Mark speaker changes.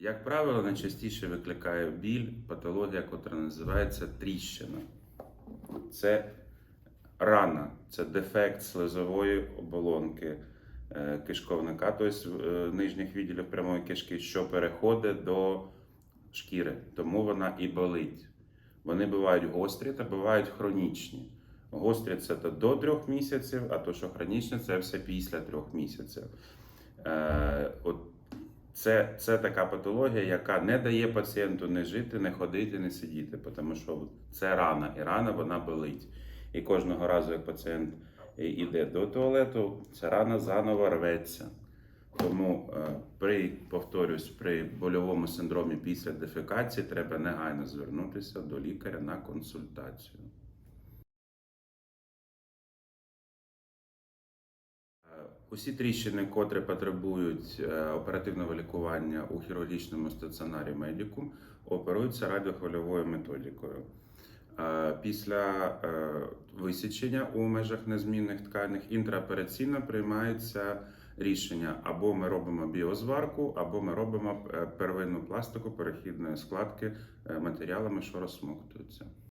Speaker 1: Як правило, найчастіше викликає біль патологія, яка називається тріщина. Це рана, це дефект слизової оболонки е, кишковника, тобто е, нижніх відділів прямої кишки, що переходить до шкіри, тому вона і болить. Вони бувають гострі та бувають хронічні. Гострі це до трьох місяців, а то, що хронічне, це все після трьох місяців. Е, от це, це така патологія, яка не дає пацієнту не жити, не ходити, не сидіти, тому що це рана, і рана вона болить. І кожного разу, як пацієнт йде до туалету, ця рана заново рветься. Тому е, при, повторюсь, при больовому синдромі після дефекації треба негайно звернутися до лікаря на консультацію. Усі тріщини, котрі потребують е, оперативного лікування у хірургічному стаціонарі медикум, оперуються радіохвильовою методикою. Е, Після е, висічення у межах незмінних тканин інтраопераційно приймається рішення: або ми робимо біозварку, або ми робимо первинну пластику перехідної складки матеріалами, що розсмоктуються.